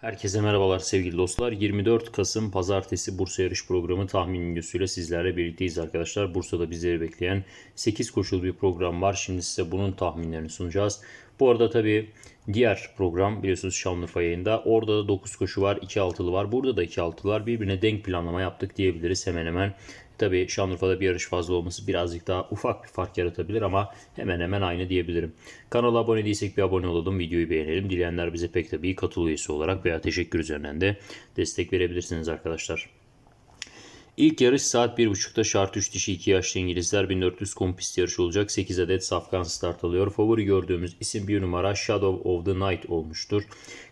Herkese merhabalar sevgili dostlar. 24 Kasım Pazartesi Bursa Yarış Programı tahmin videosuyla sizlerle birlikteyiz arkadaşlar. Bursa'da bizleri bekleyen 8 koşulu bir program var. Şimdi size bunun tahminlerini sunacağız. Bu arada tabii diğer program biliyorsunuz Şanlıurfa yayında. Orada da 9 koşu var, 2 altılı var. Burada da 2 altılı var. Birbirine denk planlama yaptık diyebiliriz hemen hemen. Tabii Şanlıurfa'da bir yarış fazla olması birazcık daha ufak bir fark yaratabilir ama hemen hemen aynı diyebilirim. Kanala abone değilsek bir abone olalım, videoyu beğenelim. Dileyenler bize pek tabii katıl üyesi olarak veya teşekkür üzerinden de destek verebilirsiniz arkadaşlar. İlk yarış saat 1.30'da şart 3 dişi 2 yaşlı İngilizler 1400 kum pist yarışı olacak. 8 adet safkan start alıyor. Favori gördüğümüz isim bir numara Shadow of the Night olmuştur.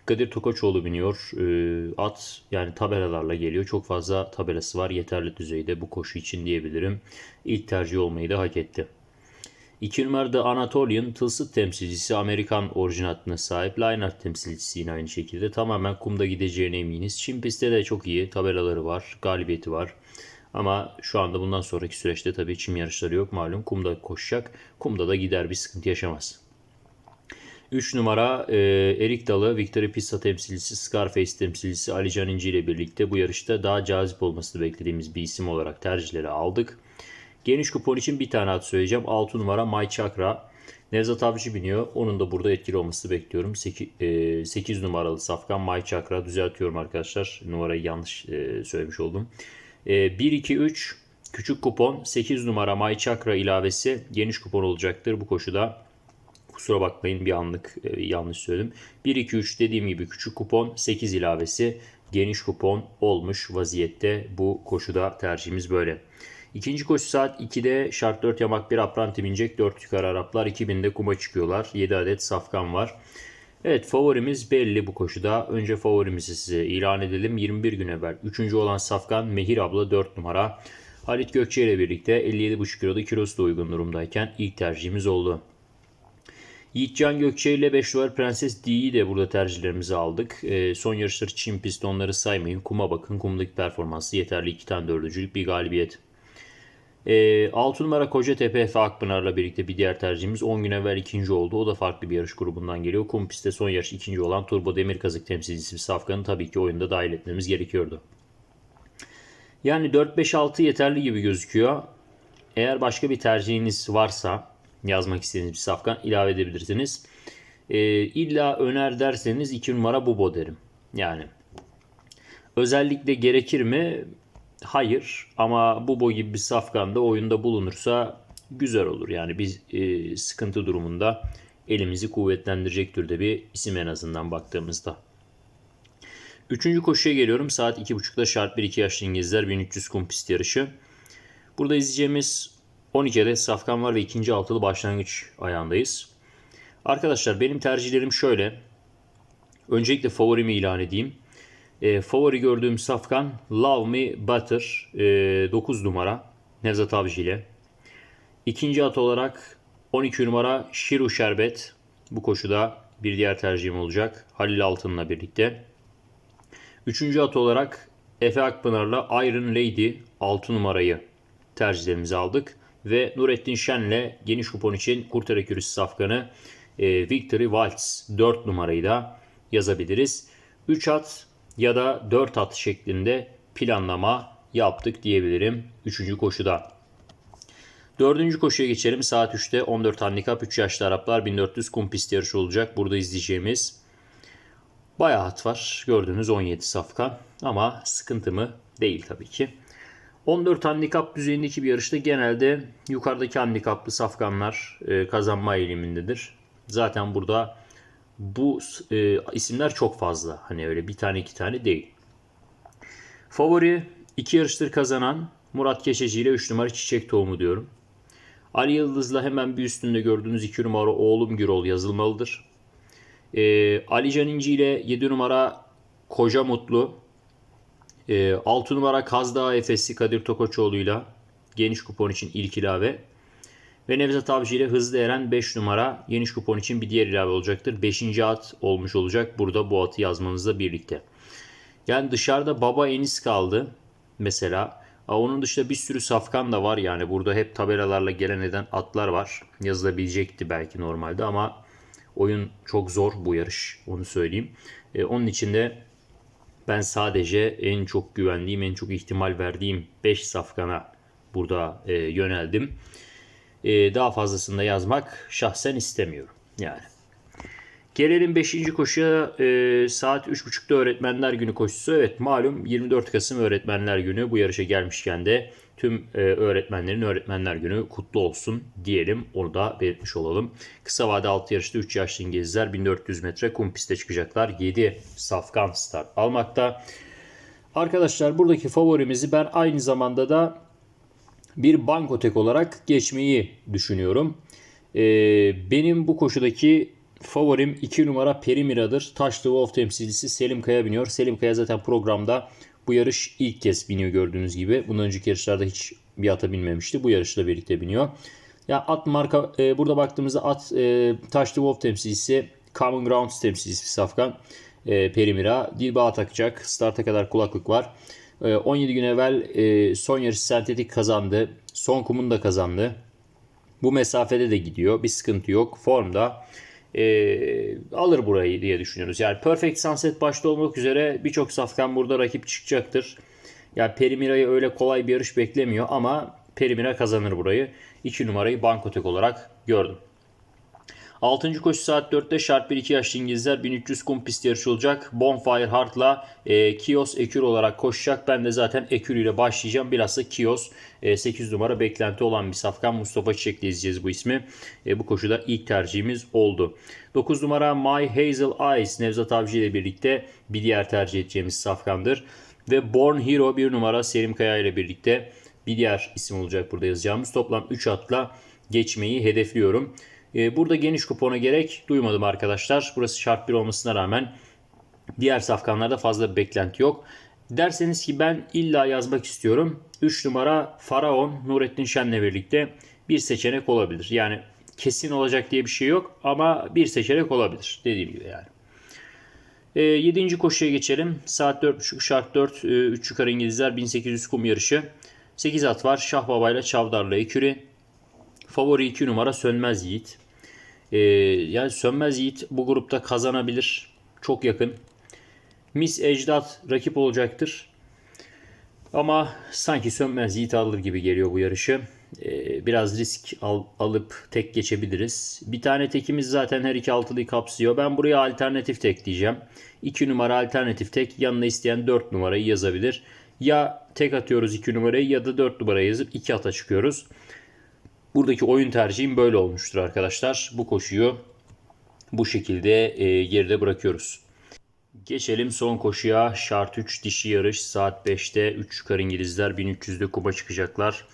Kadir Tokaçoğlu biniyor. Ee, at yani tabelalarla geliyor. Çok fazla tabelası var. Yeterli düzeyde bu koşu için diyebilirim. İlk tercih olmayı da hak etti. 2 numarada Anatolian tılsıt temsilcisi Amerikan orijinatına sahip Leinart temsilcisi yine aynı şekilde tamamen kumda gideceğine eminiz. Çin pistte de çok iyi tabelaları var, galibiyeti var. Ama şu anda bundan sonraki süreçte tabii çim yarışları yok malum. Kumda koşacak. Kumda da gider bir sıkıntı yaşamaz. 3 numara e, Erik Dalı, Victory Pista temsilcisi, Scarface temsilcisi Ali Can İnci ile birlikte bu yarışta daha cazip olmasını beklediğimiz bir isim olarak tercihleri aldık. Geniş kupon için bir tane at söyleyeceğim. 6 numara My Chakra. Nevzat Avcı biniyor. Onun da burada etkili olması bekliyorum. 8, 8 numaralı Safkan My Chakra. Düzeltiyorum arkadaşlar. Numarayı yanlış e, söylemiş oldum. 1, 2, 3 küçük kupon. 8 numara My Chakra ilavesi geniş kupon olacaktır bu koşuda. Kusura bakmayın bir anlık e, yanlış söyledim. 1, 2, 3 dediğim gibi küçük kupon 8 ilavesi geniş kupon olmuş vaziyette bu koşuda tercihimiz böyle. İkinci koşu saat 2'de şart 4 yamak bir apranti binecek. 4 yukarı Araplar 2000'de kuma çıkıyorlar. 7 adet safkan var. Evet favorimiz belli bu koşuda. Önce favorimizi size ilan edelim. 21 gün evvel 3. olan safkan Mehir abla 4 numara. Halit Gökçe ile birlikte 57,5 kiloda kilosu da uygun durumdayken ilk tercihimiz oldu. Yiğitcan Gökçe ile 5 numara Prenses D'yi de burada tercihlerimizi aldık. E, son yarışları Çin pistonları saymayın. Kuma bakın. Kumdaki performansı yeterli. 2 tane dördüncülük bir galibiyet. E, 6 numara Kocatepe Efe Akpınar'la birlikte bir diğer tercihimiz 10 gün evvel ikinci oldu. O da farklı bir yarış grubundan geliyor. Kum pistte son yarış ikinci olan Turbo Demirkazık temsilcisi Safkan'ı tabii ki oyunda dahil etmemiz gerekiyordu. Yani 4-5-6 yeterli gibi gözüküyor. Eğer başka bir tercihiniz varsa yazmak istediğiniz bir safkan ilave edebilirsiniz. E, illa öner derseniz 2 numara Bubo derim. Yani özellikle gerekir mi? Hayır ama Bubo gibi bir safkan da oyunda bulunursa güzel olur. Yani bir e, sıkıntı durumunda elimizi kuvvetlendirecek türde bir isim en azından baktığımızda. Üçüncü koşuya geliyorum. Saat 2.30'da şart 1-2 yaşlı İngilizler 1300 kum pist yarışı. Burada izleyeceğimiz 12 adet safkan var ve ikinci altılı başlangıç ayağındayız. Arkadaşlar benim tercihlerim şöyle. Öncelikle favorimi ilan edeyim. E, favori gördüğüm safkan Love Me Butter e, 9 numara Nevzat Avcı ile. İkinci at olarak 12 numara Şiru Şerbet. Bu koşuda bir diğer tercihim olacak. Halil Altın'la birlikte. Üçüncü at olarak Efe Akpınar'la Iron Lady 6 numarayı tercihlerimizi aldık. Ve Nurettin Şen'le geniş kupon için Kurtar Ekürüsü safkanı e, Victory Waltz 4 numarayı da yazabiliriz. 3 at ya da 4 at şeklinde planlama yaptık diyebilirim 3. koşuda. 4. koşuya geçelim. Saat 3'te 14 handikap 3 yaşlı Araplar 1400 kum pist yarışı olacak. Burada izleyeceğimiz bayağı at var. Gördüğünüz 17 safkan ama sıkıntı mı? Değil tabii ki. 14 handikap düzeyindeki bir yarışta genelde yukarıdaki handikaplı safkanlar e, kazanma eğilimindedir. Zaten burada bu e, isimler çok fazla. Hani öyle bir tane iki tane değil. Favori iki yarıştır kazanan Murat Keşeci ile 3 numara Çiçek Tohumu diyorum. Ali Yıldız'la hemen bir üstünde gördüğünüz 2 numara Oğlum Gürol yazılmalıdır. E, Ali Can İnci ile 7 numara Koca Mutlu. E, 6 numara Kazdağ Efes'i Kadir Tokoçoğlu'yla geniş kupon için ilk ilave. Ve Nevzat Avcı ile Hızlı Eren 5 numara geniş kupon için bir diğer ilave olacaktır. 5. at olmuş olacak burada bu atı yazmanızla birlikte. Yani dışarıda Baba Enis kaldı mesela. Onun dışında bir sürü safkan da var yani burada hep tabelalarla gelen eden atlar var. Yazılabilecekti belki normalde ama oyun çok zor bu yarış onu söyleyeyim. E, onun için de Ben sadece en çok güvendiğim, en çok ihtimal verdiğim 5 safkana burada e, yöneldim. E, daha fazlasını da yazmak şahsen istemiyorum. Yani. Gelelim 5. koşuya e, saat 3.30'da Öğretmenler Günü koşusu. Evet malum 24 Kasım Öğretmenler Günü. Bu yarışa gelmişken de tüm e, öğretmenlerin Öğretmenler Günü kutlu olsun diyelim. Onu da belirtmiş olalım. Kısa vade 6 yarışta 3 yaşlı İngilizler 1400 metre kum piste çıkacaklar. 7 safkan start almakta. Arkadaşlar buradaki favorimizi ben aynı zamanda da bir bankotek olarak geçmeyi düşünüyorum. Ee, benim bu koşudaki favorim 2 numara Perimira'dır. Taşlı Wolf temsilcisi Selim Kaya biniyor. Selim Kaya zaten programda bu yarış ilk kez biniyor gördüğünüz gibi. Bundan önceki yarışlarda hiç bir ata binmemişti. Bu yarışla birlikte biniyor. Ya at marka e, burada baktığımızda at e, Taşlı Wolf temsilcisi Common Grounds temsilcisi Safkan e, Perimira. Dilbağa takacak. Starta kadar kulaklık var. E, 17 gün evvel e, son yarış sentetik kazandı. Son kumun da kazandı. Bu mesafede de gidiyor. Bir sıkıntı yok. Formda e, alır burayı diye düşünüyoruz. Yani Perfect Sunset başta olmak üzere birçok safkan burada rakip çıkacaktır. Yani Perimira'yı öyle kolay bir yarış beklemiyor ama Perimira kazanır burayı. 2 numarayı Bankotek olarak gördüm. 6. koşu saat 4'te Sharp 1-2 yaşlı İngilizler 1300 kum pist yarışı olacak. Bonfire Heart'la e, Kios Ekür olarak koşacak. Ben de zaten Ekür ile başlayacağım. Bilhassa Kios e, 8 numara beklenti olan bir safkan. Mustafa Çiçek'le izleyeceğiz bu ismi. E, bu koşuda ilk tercihimiz oldu. 9 numara My Hazel Eyes Nevzat Avcı ile birlikte bir diğer tercih edeceğimiz safkandır. Ve Born Hero 1 numara Selim Kaya ile birlikte bir diğer isim olacak burada yazacağımız. Toplam 3 atla geçmeyi hedefliyorum. Ee, burada geniş kupona gerek duymadım arkadaşlar. Burası şart 1 olmasına rağmen diğer safkanlarda fazla bir beklenti yok. Derseniz ki ben illa yazmak istiyorum. 3 numara Faraon Nurettin Şen'le birlikte bir seçenek olabilir. Yani kesin olacak diye bir şey yok ama bir seçenek olabilir dediğim gibi yani. E, 7. koşuya geçelim. Saat 4.30 şart 4 e, 3 yukarı İngilizler 1800 kum yarışı. 8 at var. Şah Baba ile Çavdar'la Eküri. Favori 2 numara Sönmez Yiğit. Ee, yani Sönmez Yiğit bu grupta kazanabilir. Çok yakın. Miss Ecdat rakip olacaktır. Ama sanki Sönmez Yiğit alır gibi geliyor bu yarışı. Ee, biraz risk al, alıp tek geçebiliriz. Bir tane tekimiz zaten her iki altılıyı kapsıyor. Ben buraya alternatif tek diyeceğim. 2 numara alternatif tek. Yanına isteyen 4 numarayı yazabilir. Ya tek atıyoruz 2 numarayı ya da 4 numarayı yazıp 2 ata çıkıyoruz. Buradaki oyun tercihim böyle olmuştur arkadaşlar. Bu koşuyu bu şekilde e, geride bırakıyoruz. Geçelim son koşuya. Şart 3 dişi yarış saat 5'te 3 yukarı İngilizler 1300'de kuma çıkacaklar.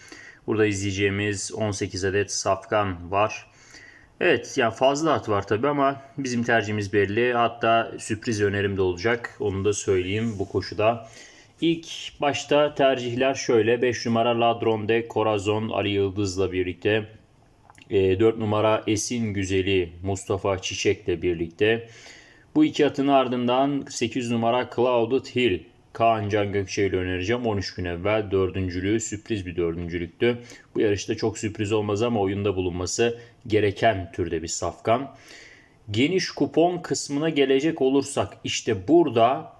Burada izleyeceğimiz 18 adet safkan var. Evet yani fazla at var tabi ama bizim tercihimiz belli. Hatta sürpriz önerim de olacak. Onu da söyleyeyim bu koşuda. İlk başta tercihler şöyle. 5 numara Ladron'de Corazon Ali Yıldız'la birlikte. 4 numara Esin Güzeli Mustafa Çiçek'le birlikte. Bu iki atın ardından 8 numara Clouded Hill Kaan Can Gökçe ile önereceğim. 13 gün evvel dördüncülüğü sürpriz bir dördüncülüktü. Bu yarışta çok sürpriz olmaz ama oyunda bulunması gereken türde bir safkan. Geniş kupon kısmına gelecek olursak işte burada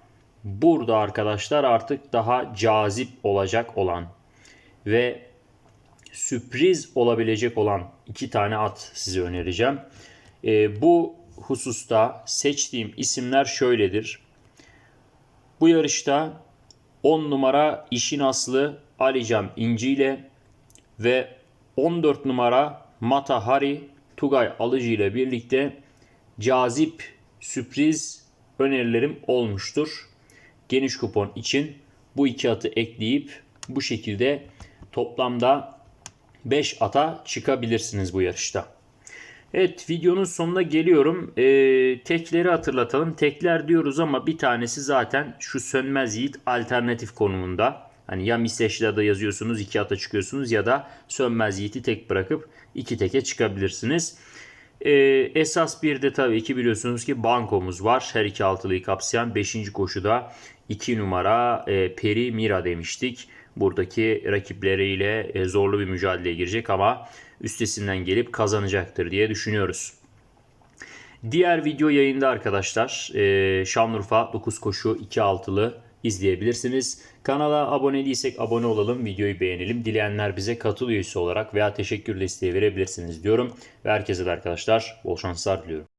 burada arkadaşlar artık daha cazip olacak olan ve sürpriz olabilecek olan iki tane at size önereceğim. E, bu hususta seçtiğim isimler şöyledir. Bu yarışta 10 numara işin aslı Alicam İnci ile ve 14 numara Mata Hari Tugay Alıcı ile birlikte cazip sürpriz önerilerim olmuştur. Geniş kupon için bu iki atı ekleyip bu şekilde toplamda 5 ata çıkabilirsiniz bu yarışta. Evet videonun sonuna geliyorum. Ee, tekleri hatırlatalım. Tekler diyoruz ama bir tanesi zaten şu sönmez yiğit alternatif konumunda. Hani ya Miseşla'da yazıyorsunuz iki ata çıkıyorsunuz ya da sönmez yiğiti tek bırakıp iki teke çıkabilirsiniz. Ee, esas bir de tabii ki biliyorsunuz ki bankomuz var. Her iki altılıyı kapsayan 5. koşuda 2 numara e, Peri Mira demiştik. Buradaki rakipleriyle e, zorlu bir mücadeleye girecek ama üstesinden gelip kazanacaktır diye düşünüyoruz. Diğer video yayında arkadaşlar e, Şanlıurfa 9 koşu 2 altılı izleyebilirsiniz. Kanala abone değilsek abone olalım, videoyu beğenelim. Dileyenler bize katıl üyesi olarak veya teşekkür desteği verebilirsiniz diyorum. Ve herkese de arkadaşlar bol şanslar diliyorum.